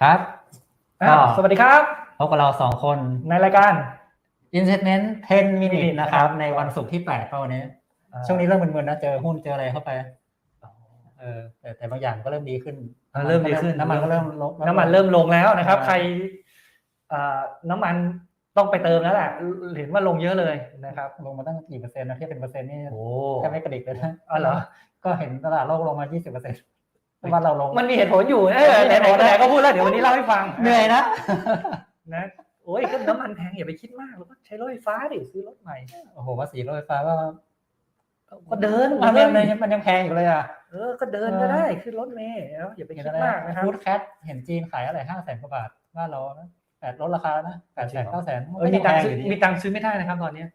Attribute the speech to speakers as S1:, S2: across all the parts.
S1: ครับ
S2: อ่า
S1: ก็
S2: สวัสดีครับ
S1: พบกับเราสองคน
S2: ในรายการ
S1: Investment 10 Minute
S2: Minute
S1: นะครับ
S2: นะครับ
S1: ในวันศุกร์ที่8ก็วันนี้
S2: อ่า
S1: ช่วงนี้เริ่มมึนๆนะเจอหุ้นเจออะไรเข้าไปเออแต่แต่บางอย่างก็เริ่มดีขึ้น
S2: อ่าเริ่มดีขึ้น
S1: น้ำมันก็เริ่มลด
S2: น้ำมันเริ่มลงแล้วนะครับ
S1: อ่า
S2: ใครอ่าน้ำมันต้องไปเติมแล้วแหละเห็นว่าลงเยอะเลยนะครับ
S1: ลงมาตั้งกี่เปอร์เซ็นต์นะเทียบเป็นเปอร์เซ็นต์นี่
S2: โอ้
S1: แทบไม่กระดิกเลยนะ
S2: อ๋อเหรอ
S1: ก็เห็นตลาดโลกลงมา 20เปอร์เซ็นต์ บ้านเราลง
S2: มันมีเหตุผลอยู่เออ
S1: มีเหตุผล
S2: ไหนๆก็พูดแล้วเดี๋ยววันนี้เล่าให้ฟัง
S1: เหนื่อยนะ
S2: นะโอ้ยก็น้ำมันแพงอย่าไปคิดมากเราก็ใช้รถไฟฟ้าดิซื้อรถใหม่
S1: โอ้โหภาษีรถไฟฟ้าก็
S2: ก็เดิน
S1: มัน
S2: เดิ
S1: ยังมันมันยังแพงอยู่เลยอะ
S2: เออก็เดินก็ได้ขึ้นรถเมล์แล้วอย่าไปคิดมากนะครับ
S1: ฟู้ดแคทเห็นจีนขายอะไรห้าแสนกว่าบาทบ้านเรานะแปดลดราคาแล้วนะแปดแสนเก้าแสน
S2: เออมีตังค์ซื้อมีตังค์ซื้อไม่ได้นะครับตอนเนี้ย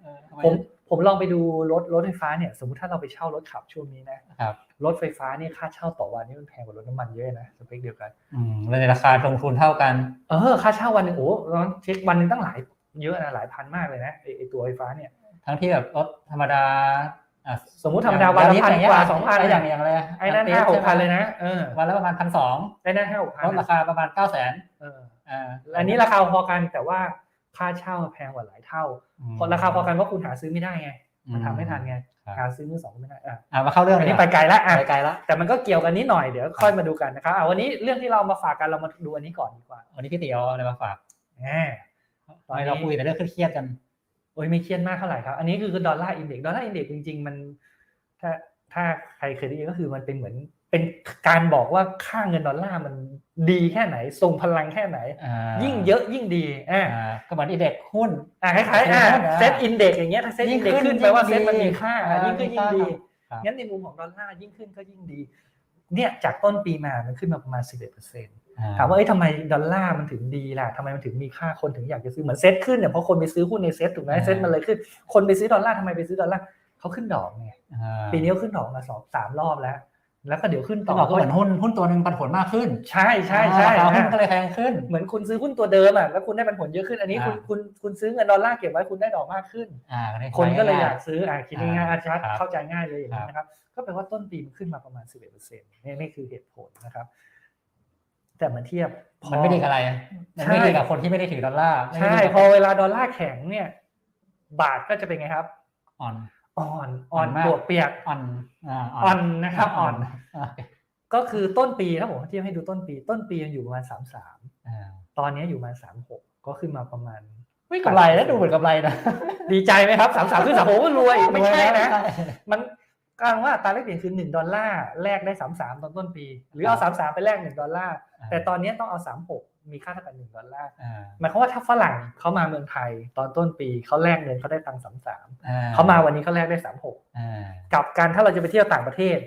S1: ผ
S2: ผมม ผมลองไปดูรถรถไฟฟ้าเนี่ยสมมติถ้าเราไปเช่ารถขับช่วงนี้นะครับรถไฟฟ้าเนี่ยค่าเช่าต่อวันนี่มันแพงกว่ารถน้ำมันเยอะนะสเปคเดียวกัน
S1: อืมในราคาลงทุนเท่ากัน
S2: เออค่าเช่าวันหนึ่งโอ้ลองเช็ควันหนึงตั้งหลายเยอะนะหลายพันมากเลยนะไอไอตัวไฟฟ้าเนี่ย
S1: ทั้งที่แบบรถธรรมดาอะ
S2: สมมุติธรรมดาวันละพันกว่าสองพัน
S1: ไอย่างอย่างอะไร
S2: ไอ้นั่นห้าหกพันเลยนะเออ
S1: วันละประมาณพันสอง
S2: ไอ้นั่นห้าหกพัน
S1: ลดราคาประมาณเก้าแสน
S2: เออ
S1: อ่า
S2: อันนี้ราคาพอกันแต่ว่า ค่าเช่าแพงกว่าหลายเท่าเพราะราคาพอกันเพราะคุณหาซื้อไม่ได้ไงมันทำไม่ทันไง
S1: ครับ
S2: หาซื้อมือสองไม่ได้อะ
S1: อ่ามาเข้าเรื่อง
S2: อันนี้ไปไกลแล้วอะ
S1: ไปไกลแล้ว
S2: แต่มันก็เกี่ยวกันนิดหน่อยเดี๋ยวค่อยมาดูกันนะครับอะวันนี้เรื่องที่เรามาฝากกันเรามาดูอันนี้ก่อนดีกว่า
S1: วันนี้พี่ตีเอาอะไรมาฝาก
S2: แหม
S1: ตอนนี้เราคุยแต่เรื่องเครียดๆกัน
S2: โอ้ยไม่เครียดมากเท่าไหร่ครับ อันนี้คือดอลลาร์อินเด็กซ์ดอลลาร์อินเด็กซ์จริง ๆ มัน ถ้าถ้าใครเคยได้ยินก็คือมันเป็นเหมือน เป็นการบอกว่าค่าเงินดอลลาร์มันดีแค่ไหน ทรงพลังแค่ไหน
S1: อ่า
S2: ยิ่งเยอะยิ่งดีอ่า
S1: อ่าก็เหมือนอินเด็กซ์หุ้น
S2: อ่าคล้ายๆอ่า
S1: หุ้นนะ
S2: เซตอินเด็กซ์อย่างเงี้ยถ้าเซต
S1: ยิ่
S2: อิ
S1: ง
S2: นเด็กซ์
S1: ขึ้
S2: ขึ้
S1: น
S2: นแปลว่า
S1: ยิ่
S2: เซ
S1: ง
S2: ตมัน
S1: ดี
S2: มีค่า
S1: อ่า
S2: ยิ่งขึ้น
S1: มี
S2: ยิ่ง
S1: ค่า
S2: ดี
S1: ครับ
S2: งั้นในมุมของดอลลาร์ยิ่งขึ้นก็ยิ่งดีเนี่ยจากต้นปีมามันขึ้นมาประมาณ 11เปอร์เซ็นต์ถามว่าเอ้ยทำไมดอลลาร์มันถึงดีล่ะทำไมมันถึงมีค่าคนถึงอยากจะซื้อเหมือนเซ็ตขึ้นเนี่ยเพราะคนไปซื้อหุ้นในเซ็ตถูกไหม
S1: อ่า
S2: เซ็ตมันเลยขึ้น คนไปซื้อดอลลาร์ทำไมไปซื้อดอลลาร์เขาขึ้นดอกไง
S1: อ่า
S2: ปีนี้เขาขึ้นดอกมาสองสามรอบแล้ว แล้วก็เดี๋ยวขึ้น
S1: ต้
S2: ต่
S1: อง
S2: อ
S1: บอกก็เหมือนหุ้นหุ้นตัวหนึ่งปันผลมากขึ้น
S2: ใช่ใช่ใช่
S1: ราคาหุ้น
S2: อะ
S1: ก็เลยแพงขึ้น
S2: เหมือนคุณซื้อหุ้นตัวเดิมอะแล้วคุณได้ปันผลเยอะขึ้นอันนี้คุณ
S1: อ่า
S2: คุณคุณซื้อเงินดอลลาร์เก็บไว้คุณได้ดอกมากขึ้น
S1: อ่า
S2: คนก็เลยอยาก
S1: ง่
S2: ซื้ออะคิดง่ายๆอะชัด
S1: ครับ
S2: เข้าใจง่ายเลยอย่างนี้
S1: ครับ
S2: นะครับ ก็แปลว่าต้นปีมันขึ้นมาประมาณ 11เปอร์เซ็นต์นี่นี่คือเหตุผลนะครับ แต่มาเทียบพอ
S1: มันไม่ดีกับอะไรมันไม่
S2: ใช่
S1: ดีกับคนที่ไม่ได้ถือดอลลาร์ไม่
S2: ใช่
S1: ได้ดีกับ
S2: พอเวลาดอลลาร์แข็งเนี่ย บาทก็จะเป็นไงครับ
S1: อ่อน
S2: อ่อน
S1: อ่
S2: อ่
S1: อ
S2: อนน
S1: มาก
S2: บวกเปียก
S1: อ่อนอ่า
S2: อ่อนนะครับอ่อน
S1: อ่า
S2: ก็คือต้นปีถ้าผมเทียบให้ดูต้นปี ต้นปียังอยู่ประมาณสามสาม
S1: อ่า
S2: ตอนนี้อยู่ประมาณสามหกก็ขึ้นมาประมาณ
S1: ไม่กำไรนะดูเหมือนกำไรนะ
S2: ดีใจไหมครับสามสามขึ้นสามโอ้โหรวยไม่ใช่นะ
S1: ใช่
S2: มันกลางว่าอัตราแลกเปลี่ยนคือหนึ่งดอลลาร์แลกได้สามสามตอนต้นปี หรือเอาสามสามไปแลกหนึ่งดอลลาร์แต่ตอนนี้ต้องเอาสามหก มีค่าเท่ากับหนึ่งดอลลาร์
S1: อ่า
S2: หมายความว่าถ้าฝรั่งเขามาเมืองไทย ตอนต้นปีเขาแลกเงินเขาได้ตังค์สามสาม
S1: อ่
S2: เขามาวันนี้เขาแลกได้สามหก
S1: อ่า
S2: กับการถ้าเราจะไปเที่ยวต่างประเทศ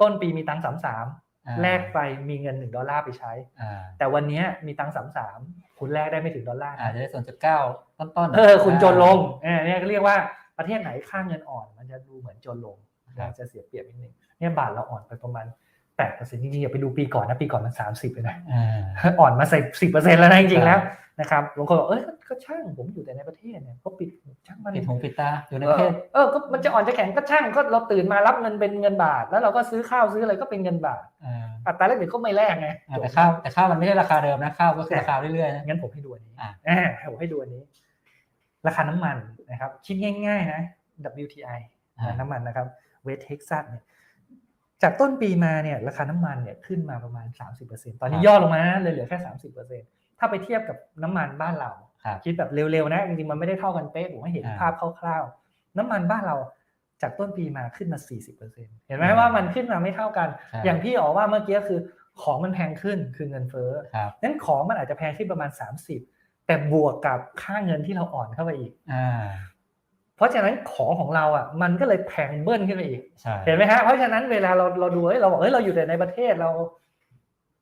S2: ต้นปีมีตังค์สามสาม
S1: อ่า
S2: แลกไปมีเงินหนึ่งดอลลาร์ไปใช้
S1: อ่า
S2: แต่วันนี้มีตังค์สามสามคุณแลกได้ไม่ถึงดอลลาร์
S1: อาจจะได้ส่วนจุดเก้าต้นๆ
S2: เออคุณจนลงเออเนี่ยก็เรียกว่าประเทศไหนค่าเงินอ่อน มันจะดูเหมือนจนลง
S1: ครับ
S2: จะเสียเปรียบนิดนึงเนี่ยบาทเราอ่อนไปประมาณ แปดเปอร์เซ็นต์จริงๆอย่าไปดูปีก่อนนะปีก่อนมันสามสิบเลยนะ
S1: อ่า
S2: อ่อนมาใส่สิบเปอร์เซ็นต์แล้วนะจริงๆแล้ว
S1: ครับ
S2: นะครับบางคนบอกเอ้ยก็ช่างผมอยู่แต่ในประเทศเนี่ยก็ปิดช่างมัน
S1: ปิดหูปิดตาอยู่ใน
S2: เอ
S1: ประเท
S2: อ
S1: ศ
S2: เออก็มันจะอ่อนจะแข็งก็ช่างก็เราตื่นมารับเงินเป็นเงินบาท แล้วเราก็ซื้อข้าวซื้ออะไรก็เป็นเงินบาท
S1: อ่า
S2: อัตราแลกเปลี่ยนก็ไม่แลกไง
S1: อ่าแต่ข้าวแต่ข้าวมันไม่ได้ราคาเดิมนะข้าวก็คือราคาเรื่อยๆนะ
S2: งั้นผมให้ดูอันนี้
S1: อะ
S2: อ่าให้ผมให้ดูอันนี้ ราคาน้ำมันนะครับคิดง่าย ๆ นะ WTI
S1: อ่า
S2: น้ำมันนะครับเวสเท็กซัสเนี่ย จากต้นปีมาเนี่ยราคาน้ำมันเนี่ยขึ้นมาประมาณ 30%ตอนนี้ย่อลงมานะเลยเหลือแค่ 30%ถ้าไปเทียบกับน้ำมันบ้านเรา
S1: ครับ
S2: คิดแบบเร็วๆนะจริงๆมันไม่ได้เท่ากันเป๊ะผมให้เห็น
S1: อ่า
S2: ภาพคร่าวๆ น้ำมันบ้านเราจากต้นปีมาขึ้นมา 40%เห็นไหม
S1: อืม
S2: ว่ามันขึ้นมาไม่เท่ากัน
S1: ใช่
S2: อย่างที่อ๋อว่าเมื่อกี้คือของมันแพงขึ้นคือเงินเฟ้อ
S1: ครับ
S2: นั้นของมันอาจจะแพงขึ้นประมาณ 30 แต่บวกกับค่าเงินที่เราอ่อนเข้าไปอีก
S1: อ่า
S2: เพราะฉะนั้นของของเราอะมันก็เลยแพงเบิ้ลขึ้นไปอีก
S1: ใช่
S2: เห็นไหมฮะเพราะฉะนั้นเวลาเราเราดูเฮ้ยเราบอกเฮ้ยเราอยู่แต่ในประเทศเรา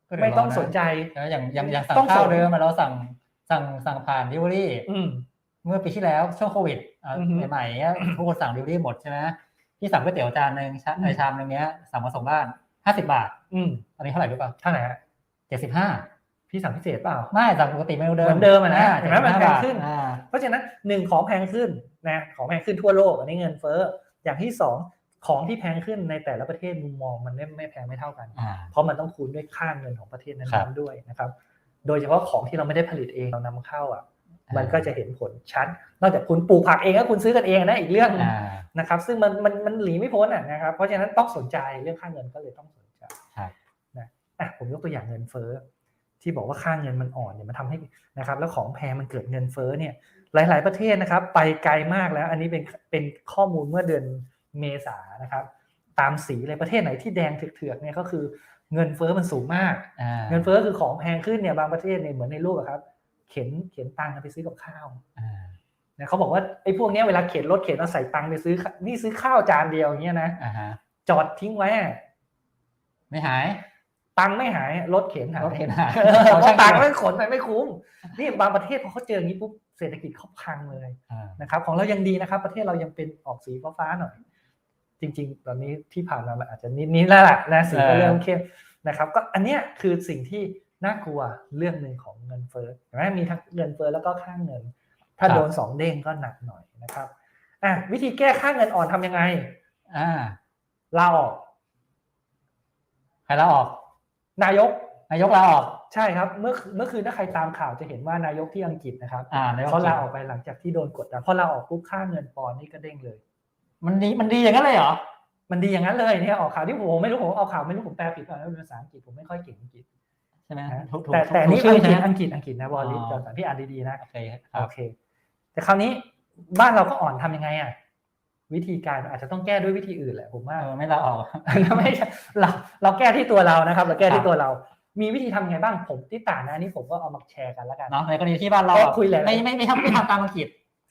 S1: ก็เดือดร้อนนะ
S2: ไม่ต้องสนใจ
S1: แล้วอย่างอย่างอย่างสั่ง
S2: ต้อง
S1: ข้าว
S2: ส่ง
S1: เดิมอะเราสั่งสั่งสั่งผ่านดิวอรี่
S2: อืม
S1: เมื่อปีที่แล้วช่วงโควิดอะ
S2: อือฮึ
S1: ใหม่ๆเนี่ยทุกคนสั่งดิวอรี่หมดใช่ไหมที่สั่งก๋วยเตี๋ยวจานหนึ่งชา
S2: อืม
S1: ในชามหนึงเนี้ยสั่งมาส่งบ้านห้าสิบาท
S2: อืม
S1: ตอนนี้เท่าไหร่รู้ป่ะ
S2: เท่าไหร่ฮะ
S1: เจ็ดสิบห้า
S2: พี่สั่งพิเศษเปล่า
S1: ไม่สั่งปกติเมนูเดิม
S2: เหมือนเดิมอะนะาเห็นไหมมันแพงขึ้น
S1: อ่า
S2: เพราะฉะนั้นหนึ่งของแพงขึ้นนะของแพงขึ้นทั่วโลกอันนี้เงินเฟ้ออย่างที่สองของที่แพงขึ้นในแต่ละประเทศมุมมองมันไม่ไม่แพงไม่เท่ากัน
S1: อ่า
S2: เพราะมันต้องคูณด้วยค่าเงินของประเทศ
S1: ครั
S2: นั้น
S1: บ
S2: ๆด้วยนะครับ โดยเฉพาะของที่เราไม่ได้ผลิตเองเรานำเข้าอะ มันก็จะเห็นผลชัด นอกจากคุณปลูกผักเองก็คุณซื้อกันเองนะอีกเรื่องหนึ่ง
S1: อ่า
S2: นะครับ ซึ่งมันมันมันหลีไม่พ้นอะนะครับ เพราะฉะนั้นต้องสนใจเรื่องค่าเงินก็เลยต้องสนใจ
S1: ครับ
S2: นะอะผมยกตัวอย่างเงินเฟ้อ ที่บอกว่าค่าเงินมันอ่อนเนี่ยมันทำให้นะครับ แล้วของแพงมันเกิดเงินเฟ้อเนี่ย หลาย ๆประเทศนะครับ ไปไกลมากแล้ว อันนี้เป็นเป็นข้อมูลเมื่อเดือนเมษานะครับ ตามสีเลยประเทศไหนที่แดงเถือกๆเนี่ยก็คือเงินเฟ้อมันสูงมาก
S1: อ่า
S2: เงินเฟ้อคือของแพงขึ้นเนี่ยบางประเทศเนี่ยเหมือนในรูปอะครับ เข็นเข็นตังค์กันไปซื้อกับข้าว
S1: อ่า
S2: นะเขาบอกว่าไอ้พวกเนี้ยเวลาเข็นรถเข็นเอาใส่ตังค์ไปซื้อข้านี่ซื้อข้าวจานเดียวอย่างเงี้ยนะ
S1: อ่าฮะ
S2: จอดทิ้งไว้อะ
S1: ไม่หาย
S2: ตังค์ไม่หายรถเข็นหาย
S1: รถเข็นหาย
S2: เพราะตังค์ไม่ขนไปไม่คุ้มนี่บางประเทศพอเขาเจออย่างนี้ปุ๊บเศรษฐกิจเขาพังเลย
S1: อ่า
S2: นะครับ ของเรายังดีนะครับ ประเทศเรายังเป็นออกสีฟ้าๆหน่อย จริง ๆ ตอนนี้ที่ผ่านมามันอาจจะนิดนี้แล้วแหละนะสีก็เริ่มเข้มนะครับ ก็อันเนี้ยคือสิ่งที่น่ากลัวเรื่องหนึ่งของเงินเฟ้อเห็นไหมมีทั้งเงินเฟ้อแล้วก็ค่าเงิน ถ้าโดนสองเด้งก็หนักหน่อยนะครับอะวิธีแก้ค่าเงินอ่อนทำยังไง
S1: อ่า
S2: ลาออก
S1: ใครลาออก
S2: นายก
S1: นายกลาออก
S2: ใช่ครับเมื่อเมื่อคืนถ้าใครตามข่าวจะเห็นว่านายกที่อังกฤษนะครับ
S1: อ่านายก
S2: เขาลาออกไปหลังจากที่โดนกดดันพอลาออกปุ๊บค่าเงินปอนด์นี่ก็เด้งเลย
S1: มันดีมันดีอย่างนั้นเลยเหรอ
S2: มันดีอย่างนั้นเลยเนี่ยออกข่าวที่ผมไม่รู้ผมเอาข่าวไม่รู้ผมแปลผิดเปล่าแล้วเป็นภาษาอังกฤษผมไม่ค่อยเก่งอังกฤษ
S1: ใช่ไหม
S2: นะ
S1: ถูกถูก
S2: แต่แต่
S1: ถูก
S2: นี่
S1: ชื่
S2: อังกฤษ
S1: นะ
S2: อังกฤษอังกฤษนะวอลลิส
S1: อ๋อ
S2: จอร์สันพี่อ่านดีๆนะ
S1: โอเคครั
S2: โอบเค แต่คราวนี้บ้านเราก็อ่อนทำยังไงอะ วิธีการอาจจะต้องแก้ด้วยวิธีอื่นแหละผมว่า
S1: เออไม่ลาออก
S2: ไม่ใช่เราเราแก้ที่ตัวเรานะครับ เราแก้
S1: ครั
S2: ที่
S1: บ
S2: ตัวเรา มีวิธีทำยังไงบ้างผมที่ต่างนะอันนี้ผมก็เอามาแชร์กันแล้วกัน
S1: เนาะในกรณีที่บ้านเรา
S2: ก็
S1: อะ
S2: คุยหลายๆ
S1: ไม่ไม่ไม่ทำไม่ทำตามอังกฤษ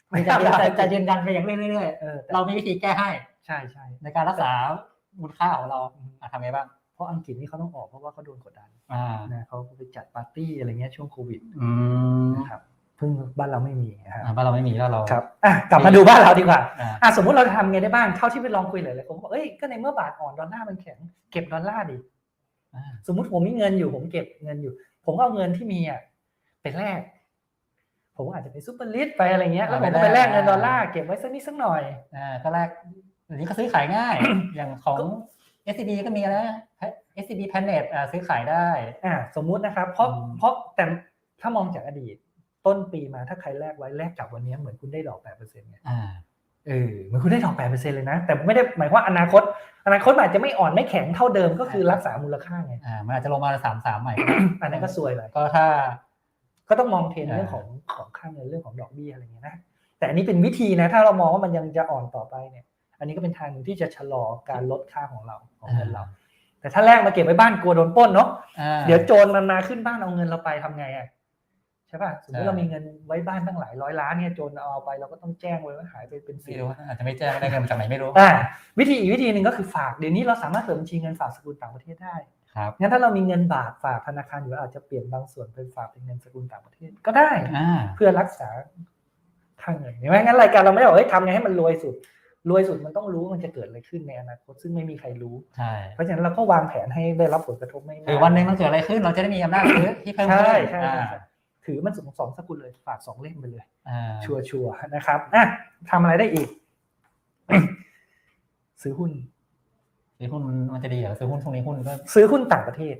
S2: ไม่
S1: จะ
S2: ทำตาม
S1: จะ
S2: อังกฤษ
S1: จะยืนยันไปอย่างเรื่อย
S2: เออแต่
S1: ๆเรามีวิธีแก้ให้
S2: ใช่ใช่
S1: ในการรักษามูลค่าของเราอะทำไงบ้าง
S2: เพราะอังกฤษนี่เขาต้องออกเพราะว่าเขาโดนกดดัน
S1: อ่า
S2: นะเขาไปจัดปาร์ตี้อะไรเงี้ยช่วงโควิด
S1: อืม
S2: นะครับเพิ่งบ้านเราไม่มีนะครับ
S1: อ่าบ้านเราไม่มีแล้วเรา
S2: ครับอะกลับมาดูบ้านเราดีกว่า
S1: อ่า
S2: อะสมมุติเราจะทำไงได้บ้างเท่าที่ไปลองคุยหลายๆคนก็บอกเอ้ยก็ในเมื่อบาทอ่อนดอลลาร์มันแข็งเก็บดอลลาร์ดิ
S1: อ่า
S2: สมมุติผมมีเงินอยู่ผมเก็บเงินอยู่ ผมก็เอาเงินที่มีอะไปแลกผมอาจจะไปซูเปอร์ลิสไปอะไรเงี้ยแล้วผมก็ไปแลกเงินดอลลาร์เก็บไว้สักนิดสักหน่อย
S1: อ่าก็แรกอันนี้ก็ซื้อขายง่ายอย่างของ SCB ก็มีนะ SCB Planet อ่าซื้อขายได้
S2: อะสมมุตินะครับเพราะ
S1: อืม
S2: เพราะแต่ถ้ามองจากอดีต ต้นปีมาถ้าใครแลกไว้แลกกับวันนี้เหมือนคุณได้ดอกแปดเปอร์เซ็นต์ไง
S1: อ่า
S2: เออเหมือนคุณได้ดอกแปดเปอร์เซ็นต์เลยนะ แต่ไม่ได้หมายความว่าอนาคต อนาคตมันอาจจะไม่อ่อนไม่แข็งเท่าเดิมก็คือรักษามูลค่าไง
S1: อ่ามันอาจจะลงมาสามสามใหม่
S2: อันนั้นก็ซวยเลย
S1: ก็ถ้า
S2: ก็ต้องมองเทรนด์
S1: อ่า
S2: เรื่องของของค่าเงินเรื่องของดอกเบี้ยอะไรเงี้ยนะแต่อันนี้เป็นวิธีนะ ถ้าเรามองว่ามันยังจะอ่อนต่อไปเนี่ย อันนี้ก็เป็นทางหนึ่งที่จะชะลอการลดค่าของเราของเงินเรา แต่ถ้าแรกมาเก็บไว้บ้านกลัวโดนปล้นเนาะ
S1: อ่า
S2: เดี๋ยวโจรมันมาขึ้นบ้านเอาเงินเราไปทำไงอะใช่ป่ะสมม
S1: ใช่
S2: ติเรามีเงินไว้บ้านตั้งหลายร้อยล้านเนี่ยโจรเอาไปเราก็ต้องแจ้งไว้ว่าหายไปเป็น
S1: ไม่
S2: สิบ
S1: รู้อาจจะไม่แจ้งได้เงินมาจากไหนไม่รู้
S2: อ่าวิธีอีกวิธีหนึ่งก็คือฝากเดี๋ยวนี้เราสามารถเปิดบัญชีเงินฝากสกุลต่างประเทศได้
S1: ครับ
S2: งั้นถ้าเรามีเงินบาทฝากธนาคารอยู่เราอาจจะเปลี่ยนบางส่วนเป็นฝากเป็นเงินสกุลต่างประเทศก็ได้
S1: อ่า
S2: เพื่อรักษาค่าเงินเห็นไหมงั้นรายการเราไม่ได้บอกเฮ้ยทำไงให้มันรวยสุดรวยสุดมันต้องรู้ว่ามันจะเกิดอะไรขึ้นในอนาคตซึ่งไม่มีใครรู้
S1: ใช่
S2: เพราะฉะนั้นเราก็วางแผนให้ได้รับผลกระทบไม่มาก
S1: คือวันหนึ่งมันเกิดอะไรขึ้นเราจะได้มีอำนาจซื้อที่เพิ่ม
S2: ใช่
S1: ขึ้น
S2: ใช่
S1: อ่า
S2: ใช่ ถือมันสองสองสกุลเลยฝากสองเล่มไปเลย
S1: อ่า
S2: ชัวร์ชัวร์นะครับอะทำอะไรได้อีก ซื้อหุ้น
S1: ซื้อหุ้นมันมันจะดีเหรอซื้อหุ้นช่วงนี้หุ้นก็
S2: ซื้อหุ้นต่างประเทศ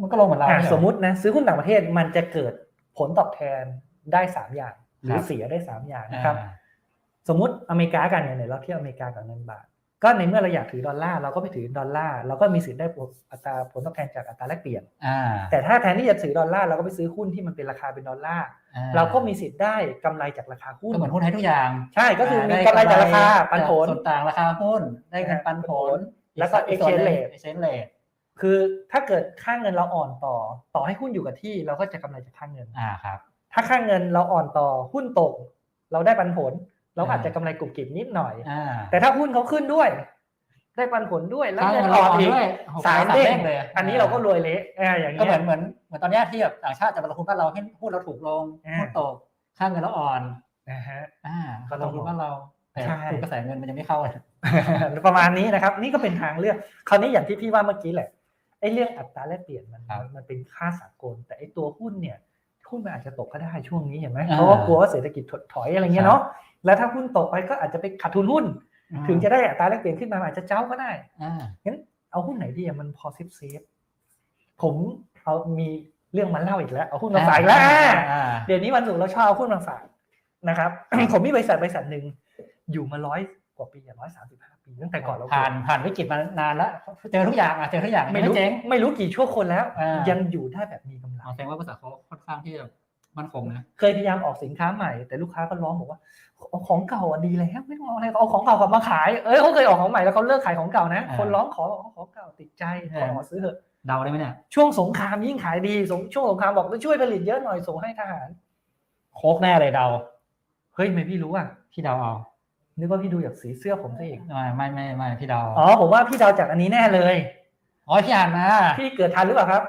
S1: มันก็ลงเหมือนเรา
S2: อะ
S1: ไใช่เหรอ
S2: สมมุตินะซื้อหุ้นต่างประเทศมันจะเกิดผลตอบแทนได้สามอย่าง หรือ
S1: ครับ
S2: เสียได้สามอย่างนะครับ
S1: อ่า
S2: สมมุติอเมริกากันเนี่ยเราเที่ยวอเมริกากับเงินบาท ก็ในเมื่อเราอยากถือดอลลาร์เราก็ไปถือดอลลาร์เราก็มีสิทธิ์ได้ผลอัตราผลตอบแทนจากอัตราแลกเปลี่ยน
S1: อ่า
S2: แต่ถ้าแทนที่จะถือดอลลาร์เราก็ไปซื้อหุ้นที่มันเป็นราคาเป็นดอลลาร์
S1: อ่
S2: เราก็มีสิทธิ์ได้กำไรจากราคาหุ้น
S1: ก็เหมือนหุ้นให้ทุกอย่าง
S2: ใช่ก็คือมี
S1: ด้
S2: กำไรจากราคาปันผล
S1: ส่วนต่างราคาหุ้นได้เงินปันผล
S2: แล้วก็ exchange rate
S1: exchange rate
S2: คือถ้าเกิดค่าเงินเราอ่อนต่อ ต่อให้หุ้นอยู่กับที่ เราก็จะกำไรจากค่าเงิน
S1: อ่าครับ
S2: ถ้าค่าเงินเราอ่อนต่อหุ้นตก เราได้ปันผล เราอาจ
S1: อ่า
S2: จะกำไรกลุ่มกิบนิดหน่อย
S1: อ่า
S2: แต่ถ้าหุ้นเขาขึ้นด้วย ได้ปันผลด้วยแล้ว
S1: ค่า
S2: เงิ
S1: เงิ
S2: น
S1: น
S2: อ่
S1: เรา
S2: อน
S1: อ่อน
S2: อีก
S1: ด้วย
S2: สาม
S1: โโห
S2: เด้ง
S1: เลย
S2: อันนี้เราก็รวยเละอ่าอย่าง
S1: ก็
S2: เงี้
S1: เหมือน
S2: ย
S1: เหมือนเหมือนตอนเนี้ยที่แบบต่างชาติจะมาลงทุนบ้านเราให้หุ้นเราถูกลง
S2: อ่า
S1: หุ้นตกค่าเงินเราอ่อน
S2: นะฮะ
S1: อ่า
S2: ก็
S1: ก็
S2: ต้
S1: ล
S2: อง
S1: งทุนบ้านเราแต่
S2: ใช่
S1: คือกระแสเงินมันยังไม่เข้าเลย
S2: ประมาณนี้นะครับ นี่ก็เป็นทางเลือกคราวนี้อย่างที่พี่ว่าเมื่อกี้แหละไอ้เรื่องอัตราแลกเปลี่ยนมัน
S1: ครับ
S2: มันเป็นค่าสากล แต่ไอ้ตัวหุ้นเนี่ยหุ้นมันอาจจะตกก็ได้ช่วงนี้เห็นไหม
S1: อ่า
S2: เพราะว่ากลัวว่าเศรษฐกิจถดถอยอะไรเงี้ยเนาะ แล้วถ้าหุ้นตกไปก็อาจจะไปขาดทุนหุ้น ถึงจะได้อัตราแลกเปลี่ยนขึ้นมามันอาจจะเจ้าก็ได้
S1: อ่า
S2: งั้นเอาหุ้นไหนดีอะมันพอเซฟเซฟผมเอามีเรื่องมาเล่าอีกแล้ว เอาหุ้นมาฝากอีกแล้วอ่า
S1: อ่า
S2: เดี๋ยวนี้วันศุกร์เราชอบเอาหุ้นมาฝากนะครับ ผมมีบริษัทบริษัทหนึ่งอยู่มาร้อยกว่าปีร้อยสามสิบห้าปีตั้งแต่ก่อนเรา
S1: ผ่านผ่านวิกฤตมานานแล้วเจอทุกอย่างอะเจอทุกอย่าง
S2: ไม่รู้
S1: เจ๊ง
S2: ไม่รู้กี่ชั่วคนแล้ว
S1: อ่ายั
S2: ยังอยู่ได้แบบมีกำลั
S1: อ๋องแสดงว่าบริษัทเขาค่อนข้างที่จะ มั่นคงนะ
S2: เคยพยายามออกสินค้าใหม่แต่ลูกค้าก็ร้องบอกว่าเอาของเก่าอะดีแล้วไม่ต้องเอาอะไรเอาของเก่ากลับมาขายเอ้ยเขาเคยออกของใหม่แล้วเขาเลิกขายของเก่านะ
S1: อ่า
S2: คนร้องขอบอกเอาของเก่าติดใจขอซื้อเถอะ
S1: เดาได้ไหมเนี่ย
S2: ช่วงสงครามยิ่งขายดีสงช่วงสงครามบอกช่วยผลิตเยอะหน่อยส่งให้ทหาร
S1: โคกแน่เลยเดา
S2: เฮ้ยไม่พี่รู้อะ
S1: พี่เดาเอา
S2: นึกว่าพี่ดูจากสีเสื้อผมซะเอง
S1: ไม่ไม่ไม่ไม่พี่เดา
S2: อ๋อผมว่าพี่เดาจากอันนี้แน่เลย
S1: อ๋อพี่อ่านมา
S2: พี่เกิดทันหรือเปล่าครับ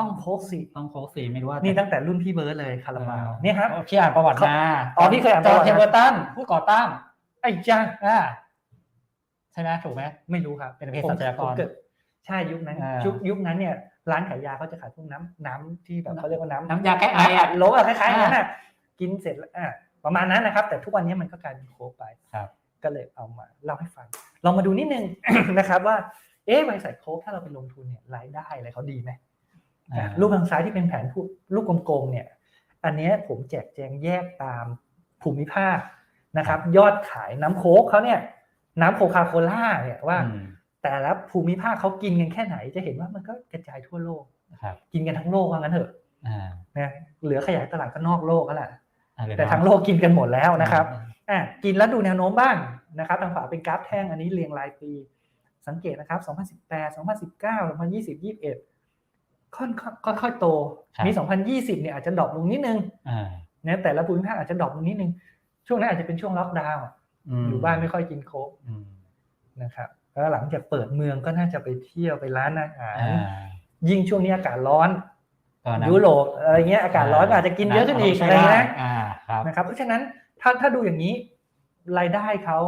S2: ต้องโคกสิ
S1: ต้องโคกสีไม่รู้ว่า
S2: นี่
S1: นี่
S2: ตั้งแต่รุ่นพี่เบิร์ดเลยคาราบาวเนี่ยครับ
S1: พี่อ่านประวัติมา
S2: อ๋อพี่เคยอ่าน
S1: จ
S2: ประ
S1: อ
S2: วั
S1: ห์น
S2: ติ
S1: เทมเบอร์ตันผู้ก่อตั้ง
S2: ไอ้จ้า
S1: อ่าใช่ไหมถูกไหม
S2: ไม่รู้ครับ
S1: เป็นเภสัชกร
S2: ผมผมเกิดใช่ยุคนั้น
S1: อ่ายุ
S2: ยุคยุคนั้นเนี่ยร้านขายยาเขาจะขายพวกน้ำน้ำที่แบบเขาเรียกว่าน้ำ
S1: น้ำยาแก้ไอ
S2: ไอ
S1: อะ
S2: อัดโลอะคล้ายๆนั้นน่ะกินเสร็จแล้วอะประมาณนั้นนะครับ แต่ทุกวันนี้มันก็กลายเป็นโค้กไป
S1: ครับ
S2: ก็เลยเอามาเล่าให้ฟังลองมาดูนิดนึง นะครับว่า เอ๊ะบริษัทโค้กถ้าเราไปลงทุนเนี่ยรายได้อะไรเขาดีไหม
S1: อ่า
S2: รูปทางซ้ายที่เป็นแผนผู้ลูกกลมๆเนี่ย อันเนี้ยผมแจกแจงแยกตามภูมิภาคนะครับ ยอดขายน้ำโค้กเขาเนี่ยน้ำโคคาโคล่าเนี่ยว่า
S1: อืม
S2: แต่ละภูมิภาคเขากินกันแค่ไหนจะเห็นว่ามันก็กระจายทั่วโลก
S1: ครับ
S2: กินกันทั้งโลกว่างั้นเถอะ
S1: อ่า
S2: นะเหลือขยายตลาดก็นอกโลกก็แหละ
S1: อ่าเดี๋ยว
S2: แต่
S1: นะ
S2: ทั้งโลกกินกันหมดแล้วนะครับอะกินแล้วดูแนวโน้มบ้างนะครับทางขวาเป็นกราฟแท่งอันนี้เรียงรายปี สังเกตนะครับ 2018 2019 2020 21 ค่อนค่อยค่อยๆโต มี 2020 เนี่ยอาจจะดรอปลงนิดนึง
S1: อ่า
S2: นะแต่ละภูมิภาคอาจจะดรอปลงนิดนึง ช่วงนั้นอาจจะเป็นช่วงล็อกดาวน์อะ
S1: ม
S2: อยู่บ้านไม่ค่อยกินโค้ก
S1: อืม
S2: นะครับแล้วหลังจากเปิดเมืองก็น่าจะไปเที่ยวไปร้านอาหาร
S1: อ่า
S2: ยิ่งช่วงนี้อากาศร้อน
S1: ก็นะ
S2: ยุโรปอะไรเงี้ยอากาศร้อนก็อาจจะกินเยอะขึ้นอีก
S1: ใช้
S2: อะไร
S1: ได้
S2: เงี้ย
S1: อ่าครับ
S2: นะครับ เพราะฉะนั้นถ้าถ้าดูอย่างนี้รายได้เขา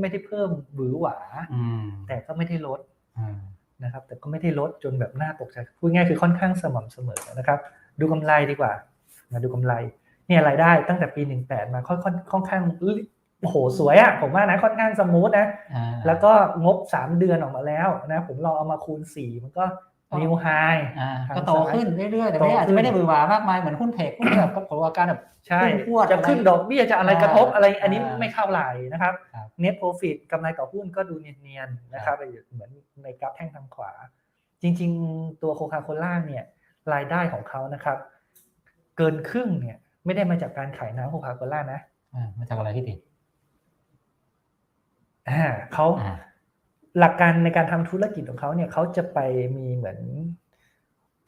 S2: ไม่ได้เพิ่มหวือหวา
S1: อืม
S2: แต่ก็ไม่ได้ลด
S1: อ่า
S2: นะครับ แต่ก็ไม่ได้ลดจนแบบน่าตกใจพูดง่ายคือค่อนข้างสม่ำเสมอนะครับ ดูกำไรดีกว่ามาดูกำไรเนี่ยรายได้ตั้งแต่ปี 18 มาค่อนค่อนค่อนข้างโอ้โหสวยอะ่ะผมว่านะค่อนข้างสมูทนะ
S1: อ่า
S2: แล้วก็งบ 3 เดือนออกมาแล้วนะผมลองเอามาคูณ 4 มันก็ นิวไฮ
S1: อ่า
S2: ทาง
S1: ก็โต
S2: ซ้าย
S1: ขึ้นเรื่อยๆแต่ไม่
S2: โต
S1: อาจ
S2: ขึ้
S1: จะ
S2: น
S1: ไม่ได้บือหวามากมายเหมือนหุ้นเทคหุ้นที่แบบผลประกอบการแบบ
S2: ใช่
S1: ขึ้นพรวด
S2: จะขึ้น
S1: อะไร
S2: ดอกเบี้ยจะอะไรกระทบอะไรอันนี้
S1: อ่า
S2: ไม่เข้าไหลนะครับ
S1: ครับ
S2: net profit กำไรต่อหุ้นก็ดูเนียนๆนะครับเหมือนในกราฟแท่งทางขวา จริง ๆ ตัวโคคาโคล่าเนี่ยรายได้ของเขานะครับ เกินครึ่งเนี่ย ไม่ได้มาจากการขายน้ำโคคาโคล่านะ
S1: อ่ามาจากอะไรที่ติด
S2: อ่าเขา
S1: อ่า
S2: หลักการในการทำธุรกิจของเขาเนี่ยเขาจะไปมีเหมือน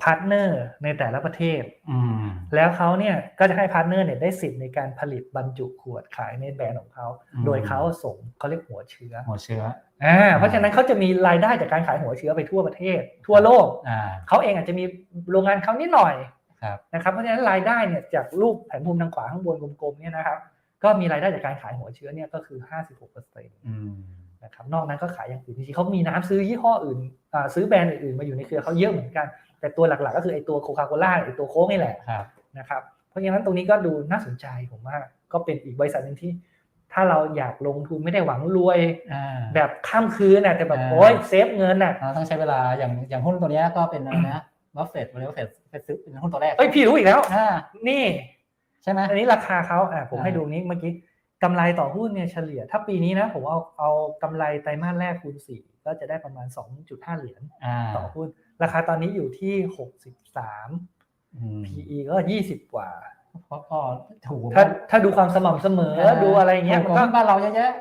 S2: พาร์ทเนอร์ในแต่ละประเทศ
S1: อืม
S2: แล้วเขาเนี่ยก็จะให้พาร์ทเนอร์เนี่ยได้สิทธิ์ในการผลิตบรรจุขวดขายในแบรนด์ของเขา
S1: อืม
S2: โดยเขาส่งเขาเรียกหัวเชื้อ
S1: หัวเชื้อ
S2: อ่าเพราะฉะนั้นเขาจะมีรายได้จากการขายหัวเชื้อไปทั่วประเทศ ทั่วโลก
S1: อ่า
S2: เขาเองอาจจะมีโรงงานเขานิดหน่อย
S1: ครับ
S2: นะครับ เพราะฉะนั้นรายได้เนี่ยจากรูปแผนภูมิทางขวาข้างบนกลมๆเนี่ยนะครับ ก็มีรายได้จากการขายหัวเชื้อเนี่ยก็คือ 56%
S1: อืม
S2: นะครับนอกนั้นก็ขายอย่างอื่นจริงๆเขามีน้ำซื้อยี่ห้ออื่นอ่าซื้อแบรนด์อื่นๆมาอยู่ในเครือเขาเยอะเหมือนกัน แต่ตัวหลักๆ ก็คือไอ้ตัวโคคาโคล่าไอ้ตัวโค้กนี่แหละ
S1: ครับ
S2: นะครับเพราะฉะนั้นตรงนี้ก็ดูน่าสนใจผมว่าก็เป็นอีกบริษัทหนึ่งที่ ถ้าเราอยากลงทุนไม่ได้หวังรวย
S1: อ่า
S2: แบบข้ามคืนนะแต่แบบ
S1: อ่า
S2: โอ้ยเซฟเงินน่ะ
S1: เราต้องใช้เวลาอย่างอย่างหุ้นตัวเนี้ยก็เป็นอะไรนะบัฟเฟตบริบัฟเฟตเป็นซื้อเป็นหุ้นตัวแรก
S2: เอ้ยพี่รู้อีกแล้ว
S1: อ่า
S2: นี่
S1: ใช่ไหม
S2: อันนี้ราคาเขาอะผม
S1: อ่า
S2: ให้ดูนี้เมื่อกี้ กำไรต่อหุ้นเนี่ยเฉลี่ย ถ้าปีนี้นะผมเอาเอากำไรไตรมาสแรกคูณสี่ก็จะได้ประมาณ 2.5 เหรียญ
S1: อ่า
S2: ต่อหุ้น ราคาตอนนี้อยู่ที่ 63
S1: อืม
S2: PE ก็ 20 กว่า
S1: เพราะก็ถูก
S2: ถ้าถ้าดูความสม่ำเสมอดูอะไรเงี้ย
S1: ถู
S2: มันก็
S1: กว่าหุ้นบ้านเราเยอะแยะ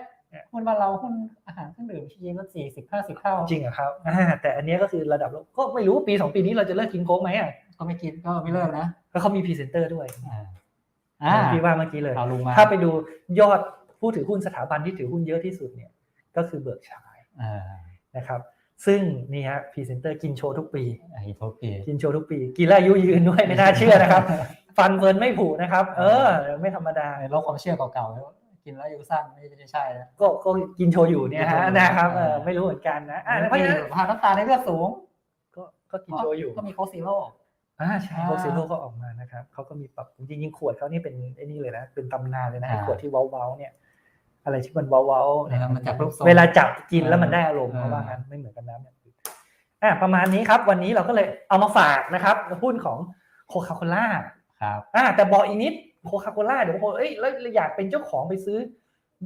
S1: หุ้นบ้านเราหุ้นอาหารเครื่องดื่มชีก็สี่สิบห้าสิบเท่า
S2: จริงเหรอครับอ่าแต่อันเนี้ยก็คือระดับโลกก็ไม่รู้ปีสองปีนี้เราจะเลิกกินโค้กไหมอะ
S1: ก็ไม่กินก็ไม่เลิกนะ
S2: ก็เขามีพรีเซนเตอร์ด้วย
S1: อ่าอ่า
S2: พี่ว่าเมื่อกี้เลย
S1: เอาลุงมา
S2: ถ้าไปดูยอดผู้ถือหุ้นสถาบันที่ถือหุ้นเยอะที่สุดเนี่ยก็คือเบิร์กชัย
S1: อ่า
S2: นะครับ ซึ่งนี่ฮะพรีเซนเตอร์กินโชว์ทุกปี
S1: ไอ้โทปี
S2: กินโชว์ทุกปี กินแล้วอายุยืนด้วยไม่น่าเชื่อนะครับ ฟันเฟิร์นไม่ผุนะครับ เออ ไม่ธรรมดา
S1: ในโลกความเชื่อเก่าๆกินแล้วอายุสั้นไม่ไม่ใช่นะ
S2: ก็ก็กินโชว์อยู่เนี่ย
S1: กินโชว์
S2: ฮะ
S1: อยู่
S2: นะครับเออ
S1: เออ
S2: ไม่รู้เหมือนกันนะอะ
S1: อ่า
S2: เพราะฉะนั้น
S1: พาน้ำตาลในเลือดสูง
S2: ก็ก็กินโชว์อยู่
S1: ก็มีโคซีโร่
S2: อ่าใช่
S1: อ่า
S2: โคซิโลก็ออกมานะครับเขาก็มีปรับจริงๆขวดเขานี่เป็นไอ้นี่เลยนะ เป็นตำนานเลยนะไอ้
S1: อ่า
S2: ขวดที่เว้าๆเนี่ย อะไรที่มันเว้าๆเนี่ย
S1: เออมันจับรูปทรง
S2: เวลาจับกินแล้วมันได้อารมณ์
S1: เออ
S2: เพราะว่างั้นไม่เหมือนกันน้ำอย่างอื่นอะประมาณนี้ครับ วันนี้เราก็เลยเอามาฝากนะครับหุ้นของโคคาโคล่า
S1: ครับ
S2: อะแต่บอกอีกนิดโคคาโคล่าเดี๋ยวบางคนเอ้ยแล้วอยากเป็นเจ้าของไปซื้อ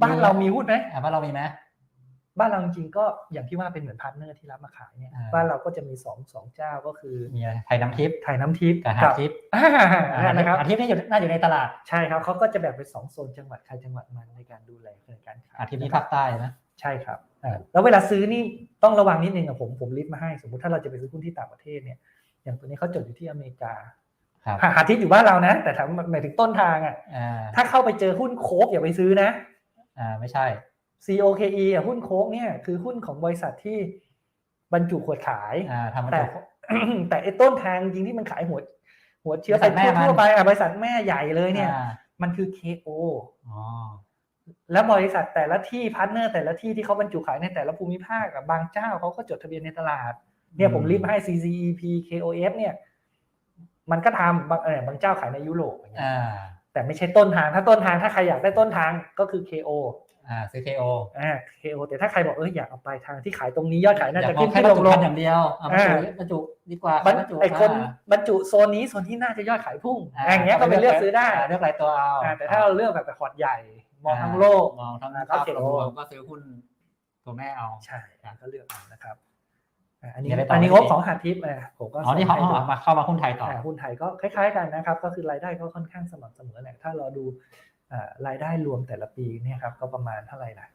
S2: บ้านเรามีหุ้นไหม
S1: อ่าบ้านเรามีไหม
S2: บ้านเราจริงๆก็อย่างที่ว่าเป็นเหมือนพาร์ทเนอร์ที่รับมาขายเนี่ย
S1: อ่า
S2: บ้านเราก็จะมีสองสองเจ้าก็คือ
S1: มีอะไรไทยน้ำทิพย์
S2: ไทยน้ำทิพย์
S1: กับหาทิพย์
S2: อ่านะครับ
S1: หาทิพย์นี่อยู่น่าอยู่ในตลาด
S2: ใช่ครับเขาก็จะแบ่งเป็นสองโซนจังหวัดใครจังหวัดมันในการดูแลในการขาย
S1: หาทิพย์นี่ภาคใต้นะ
S2: ใช่ครับอ่าแล้วเวลาซื้อนี่ต้องระวังนิดนึงอะผมผมลิสต์มาให้สมมติถ้าเราจะไปซื้อหุ้นที่ต่างประเทศเนี่ยอย่างตัวนี้เขาจดอยู่ที่อเมริกา
S1: ครับ
S2: หาหาทิพย์อยู่บ้านเรานะ แต่ถามหมายถึงต้นทางอะ
S1: อ่า
S2: ถ้าเข้าไปเจอหุ้นโค้กอย่าไปซื้อนะ
S1: อ่าไม่ใช่
S2: COKE อะหุ้นโค้กเนี่ยคือหุ้นของบริษัทที่บรรจุขวดขาย
S1: อ่าทำมา
S2: แต่
S1: จาก
S2: แต่ไอ้ต้นทางจริงที่มันขายหัว หัวเชื้อบ
S1: ริษัทแม่
S2: ไป
S1: มัน
S2: ทั่วๆไปอะบริษัทแม่ใหญ่เลยเนี่ย
S1: อ่า
S2: มันคือ KO
S1: อ๋อ
S2: แล้วบริษัทแต่ละที่พาร์ทเนอร์แต่ละที่ที่เขาบรรจุขายในแต่ละภูมิภาคอะบางเจ้าเขาก็จดทะเบียนในตลาด เนี่ยผมรีบมาให้ CCEP KOF เนี่ย มันก็ทำบางเออบางเจ้าขายในยุโรปอย่างเงี้ย
S1: อ่า
S2: แต่ไม่ใช่ต้นทางถ้าต้นทางถ้าใครอยากได้ต้นทางก็คือ KO
S1: อ่าซื้อ KO
S2: อ่า KO แต่ถ้าใครบอกเอออยากเอาปลายทางที่ขายตรงนี้ยอดขายน่า
S1: อยา
S2: จะ
S1: กมอ
S2: ขึ้
S1: ง
S2: น
S1: แค่
S2: ขึ้น
S1: บรร
S2: ล
S1: จุ
S2: งล
S1: ภั
S2: ง
S1: ณฑ์อย่างเดียวอ่าบรรจุ
S2: อ่า
S1: บรรจุดีกว่า
S2: บรร
S1: บรรจุ
S2: ไอคน
S1: อ่า
S2: บรรจุโซนนี้โซนที่น่าจะยอดขายพุ่งอย่างเงี้ยก็เป็นเลือกซื้อได้า
S1: เลือกรายตัวเอา
S2: อ่าแต่ถ้าเราเลือกแบบแบบพอร์ตใหญ่มองทั้งโลก
S1: มองทั้ง
S2: อ่า
S1: ภาพ
S2: ก็
S1: ร
S2: KO
S1: วมๆก็ซื้อหุ้นตัวแม่เอา
S2: ใช่ก็เลือกเอานะครับอ่าอันนี้
S1: มีอะไรต่อ
S2: อันนี้
S1: ไหม
S2: งบของหาทิปอ่าผมก็
S1: อ๋อนี่เขา
S2: ส่งให้
S1: เอา
S2: ดู
S1: มาเข้ามาหุ้นไทยต่อ
S2: อ่าหุ้นไทยก็คล้าย ๆกันนะครับ ก็คือรายได้ก็ค่อนข้างสม่ำเสมอแหละถ้าเราดูอ่า รายได้รวมแต่ละปีเนี่ยครับก็ประมาณเท่าไหร่นะ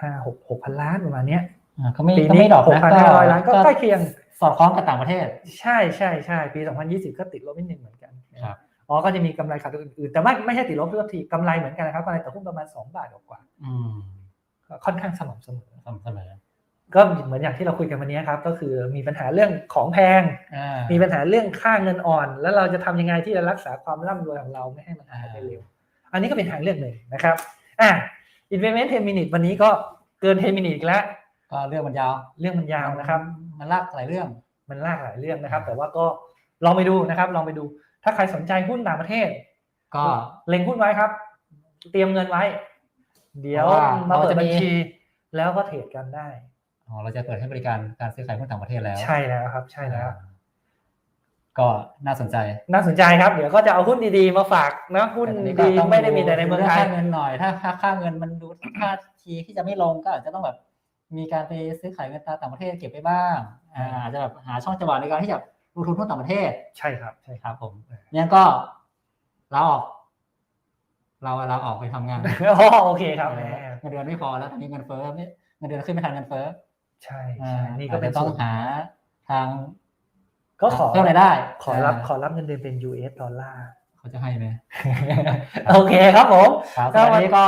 S2: ห้าหกหกพันล้านประมาณเนี้ย
S1: อ่าก็ไม่
S2: ปี
S1: ก็
S2: นี้
S1: ไม่ดอก
S2: หก
S1: นะ
S2: พันห้าร้อยล้านก็ใกล้เคียง
S1: สอดคล้องกับต่างประเทศ
S2: ใช่ใช่ใช่ปี 2020 ก็ติดลบนิดหนึ่งเหมือนกัน
S1: ครับ
S2: อ๋อก็จะมีกำไรขาดทุนอื่นๆแต่ไม่ไม่ใช่ติดลบทุกทีกำไรเหมือนกันนะครับกำไรต่อหุ้นประมาณ 2 บาทกว่า
S1: อืม
S2: ๆก็ค่อนข้างสม่ำเสมอ
S1: สม่ำเสมอ
S2: ก็เหมือนอย่างที่เราคุยกันวันนี้ครับ ก็คือมีปัญหาเรื่องของแพง
S1: อ่า
S2: มีปัญหาเรื่องค่าเงินอ่อน แล้วเราจะทำยังไงที่จะรักษาความร่ำรวยของเราไม่ให้มันหายไปเร็ว อันนี้ก็เป็นทางเลือกหนึ่งนะครับอะ investment 10 minute วันนี้ก็เกิน 10 minute อีกแล้ว
S1: ก็เรื่องมันยาว
S2: เรื่องมันยาวนะครับ
S1: มันลากหลายเรื่อง
S2: มันลากหลายเรื่องนะครับ แต่ว่าก็ลองไปดูนะครับ ลองไปดู ถ้าใครสนใจหุ้นต่างประเทศ
S1: ก็
S2: เล็งหุ้นไว้ครับ เตรียมเงินไว้ เดี๋ยว
S1: เพราะว่า
S2: มาเปิด
S1: เราจะมี
S2: บัญชี แล้วก็เทรดกันได้
S1: อ๋อเราจะเปิดให้บริการการซื้อขายหุ้นต่างประเทศแล้ว
S2: ใช่แล้วครับ ใช่แล้ว
S1: อ่า ก็น่าสนใจ
S2: น่าสนใจครับ เดี๋ยวก็จะเอาหุ้นดีๆมาฝากนะหุ้น
S1: แต่ตอนนี้ก็
S2: ดี
S1: ต้อง
S2: ไม่ได้มีแต่ในเมืองไทย
S1: ค่าเงินหน่อย ถ้าถ้าค่าเงินมันดูท่าทีที่จะไม่ลงก็อาจจะต้องแบบมีการไปซื้อขายเงินตราต่างประเทศเก็บไปบ้างอ่าอาจจะแบบหาช่องจังหวะในการที่จะลงทุนหุ้นต่างประเทศ
S2: ใช่ครับ ใช่
S1: ครับ ผมงั้นก็เราออก เราเราออกไปทำงาน
S2: อ๋อโอเคครับแหม
S1: เงินเดือนไม่พอแล้วตอนนี้เงินเฟ้อไม่เงินเดือนขึ้นไม่ทันเงินเฟ้อ
S2: ใช่
S1: อ่า
S2: ใช่นี่ก็เป็น
S1: อาจจะต้อง
S2: ส่วน
S1: หาทาง
S2: ก็ขอ
S1: เพิ่มรายได้
S2: ขอรับาขอรับเงินเดือนเป็น US ดอลลาร์
S1: เขาจะให้ไหม
S2: โอเคครับผม
S1: ครับ
S2: ก็
S1: วัน
S2: วัน
S1: นี้ก็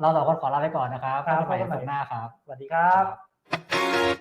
S1: เราสองคนขอลาไปก่อนนะครับ
S2: ครับ
S1: พบกันใหม่ในสุดหน้าครับ
S2: สวัสดีครับ